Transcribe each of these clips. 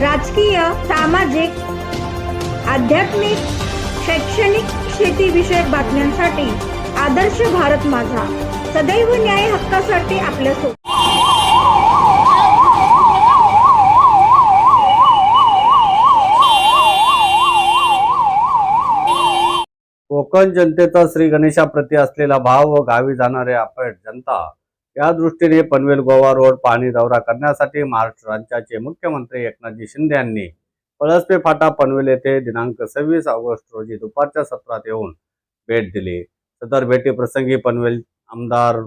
राजकीय सामाजिक आध्यात्मिक शैक्षणिक शेतीविषयक बातम्यांसाठी आदर्श भारत माझा. सदैव न्याय हक्कासाठी आपल्यासोबत कोकण जनतेचा श्री गणेशाप्रती असलेला भाव व गावी जाणारे आपण जनता या दृष्टीने पनवेल गोवा रोड पाणी दौरा करण्यासाठी महाराष्ट्र राज्याचे मुख्यमंत्री एकनाथजी शिंदे यांनी पळसपे फाटा पनवेल येथे दिनांक सव्वीस ऑगस्ट रोजी दुपारच्या सत्रात येऊन भेट दिली. सदर भेटीप्रसंगी पनवेल आमदार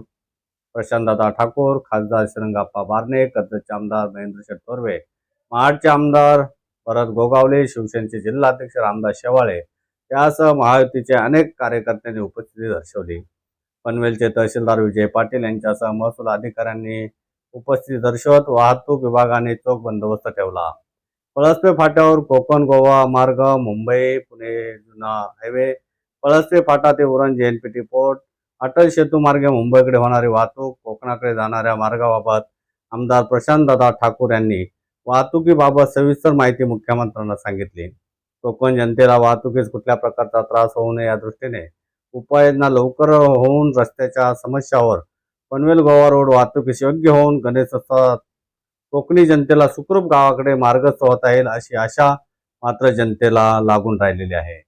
प्रशांतदादा ठाकूर खासदार श्रीरंगाप्पा बारणे कर्जतचे आमदार महेंद्र शेठ तोरवे महाडचे आमदार भरत गोगावले शिवसेनेचे जिल्हाध्यक्ष रामदास शेवाळे यासह महायुतीचे अनेक कार्यकर्त्यांनी उपस्थिती दर्शवली. पनवेलचे तहसीलदार विजय पाटील यांच्यासह महसूल अधिकाऱ्यांनी उपस्थिती दर्शवत वाहतूक विभागाने चोख बंदोबस्त ठेवला. पळसपे फाट्यावर कोकण गोवा मार्ग मुंबई पुणे जुना हायवे पळसपे फाटा ते उरण जेएनपीटी पोर्ट अटल सेतू मार्गे मुंबईकडे होणारी वाहतूक कोकणाकडे जाणाऱ्या मार्गाबाबत आमदार प्रशांतदादा ठाकूर यांनी वाहतुकीबाबत सविस्तर माहिती मुख्यमंत्र्यांना सांगितली. कोकण जनतेला वाहतुकीस कुठल्या प्रकारचा त्रास होऊ नये या दृष्टीने उपाययोजना लवकर होऊन रस्त्याच्या समस्यावर पनवेल गोवा रोड वाहतुकीस योग्य होऊन गणेशोत्सवात कोकणी जनतेला सुखरूप गावाकडे मार्गस्थ होता येईल अशी आशा मात्र जनतेला लागून राहिलेली आहे.